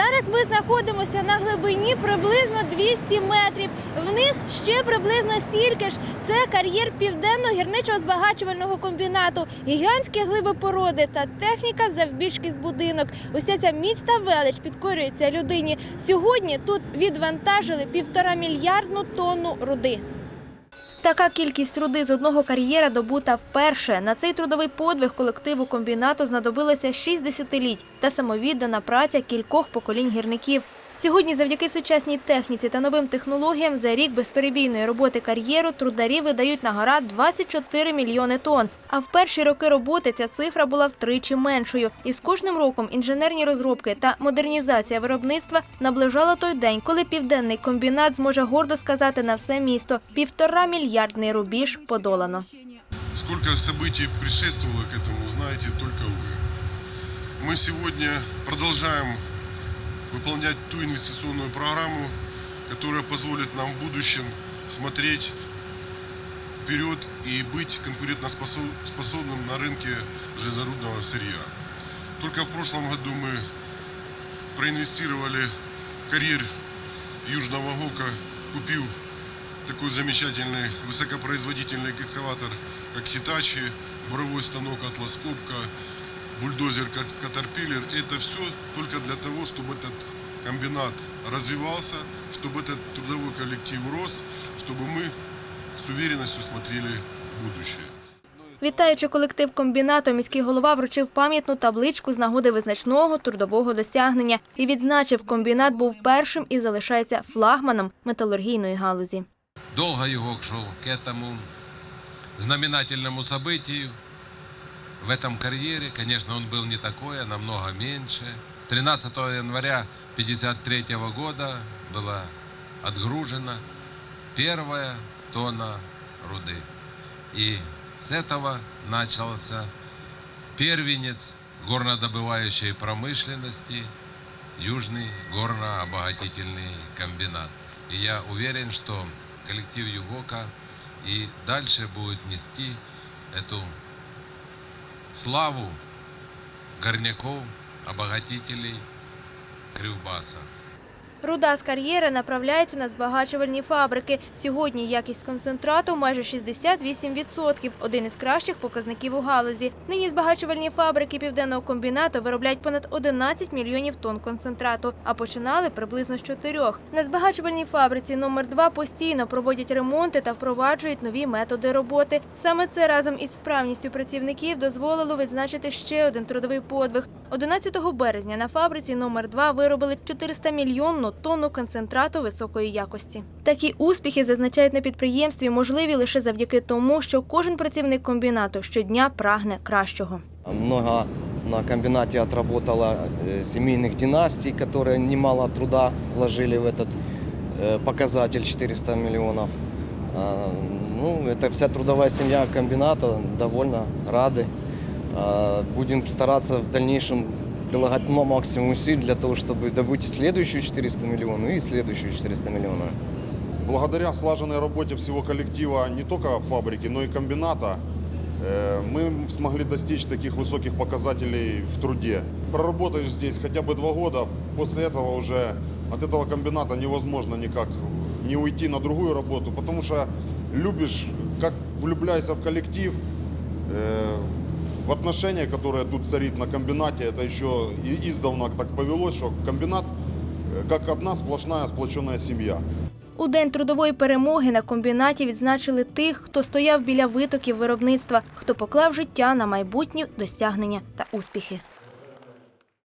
Зараз ми знаходимося на глибині приблизно 200 метрів. Вниз ще приблизно стільки ж. Це кар'єр південного гірничо-збагачувального комбінату, гігантські глиби породи та техніка завбільшки з будинок. Уся ця міць та велич підкорюється людині. Сьогодні тут відвантажили півтора мільярдну тонну руди. Така кількість руди з одного кар'єра добута вперше. На цей трудовий подвиг колективу комбінату знадобилося шість десятиліть та самовіддана праця кількох поколінь гірників. Сьогодні, завдяки сучасній техніці та новим технологіям, за рік безперебійної роботи кар'єру трударі видають на гора 24 мільйони тонн. А в перші роки роботи ця цифра була втричі меншою. І з кожним роком інженерні розробки та модернізація виробництва наближала той день, коли південний комбінат зможе гордо сказати на все місто півтора мільярдний рубіж подолано. Сколько событий предшествовало к этому, знаете только вы. Мы сегодня продолжаем выполнять ту инвестиционную программу, которая позволит нам в будущем смотреть вперед и быть конкурентоспособным на рынке железорудного сырья. Только в прошлом году мы проинвестировали в карьер Южного ГОКа, купив такой замечательный высокопроизводительный экскаватор, как Hitachi, буровой станок Atlas Copco, бульдозер Кат- Caterpillar. Это все только для того, чтобы этот комбинат развивался, чтобы этот трудовой коллектив рос, чтобы мы с уверенностью смотрели в будущее. Вітаючи колектив комбінату, міський голова вручив пам'ятну табличку з нагоди визначного трудового досягнення і відзначив, комбінат був першим і залишається флагманом металургійної галузі. Долго Югок шел к этому знаменательному событию. В этом карьере, конечно, он был не такой, а намного меньше. 13 января 1953 года была отгружена первая тонна руды. И с этого начался первенец горнодобывающей промышленности Южный горно-обогатительный комбинат. И я уверен, что коллектив Югока и дальше будет нести эту славу горняков, обогатителей Кривбаса. Руда з кар'єри направляється на збагачувальні фабрики. Сьогодні якість концентрату майже 68%, один із кращих показників у галузі. Нині збагачувальні фабрики південного комбінату виробляють понад 11 мільйонів тонн концентрату, а починали приблизно з чотирьох. На збагачувальній фабриці номер 2 постійно проводять ремонти та впроваджують нові методи роботи. Саме це разом із вправністю працівників дозволило відзначити ще один трудовий подвиг. 11 березня на фабриці номер 2 виробили 400 мільйонну тонну концентрату високої якості. Такі успіхи зазначають на підприємстві можливі лише завдяки тому, що кожен працівник комбінату щодня прагне кращого. Много на комбинате отработало э, семейных династий, которые немало труда вложили в этот э, показатель 400 миллионов. А, Ну, это вся трудовая семья комбината, довольно рады. А, Будем стараться в дальнейшем прилагать ма- максимум усилий для того, чтобы добыть следующую 400 миллионов и следующую 400 миллионов. Благодаря слаженной работе всего коллектива не только фабрики, но и комбината, э, мы смогли достичь таких высоких показателей в труде. Проработаешь здесь хотя бы два года, после этого уже от этого комбината невозможно никак не уйти на другую работу, потому что любишь, как влюбляйся в коллектив, э, в отношения, которые тут царит на комбинате, это еще и издавна так повелось, что комбинат э, как одна сплошная сплоченная семья. У день трудової перемоги на комбінаті відзначили тих, хто стояв біля витоків виробництва, хто поклав життя на майбутні досягнення та успіхи.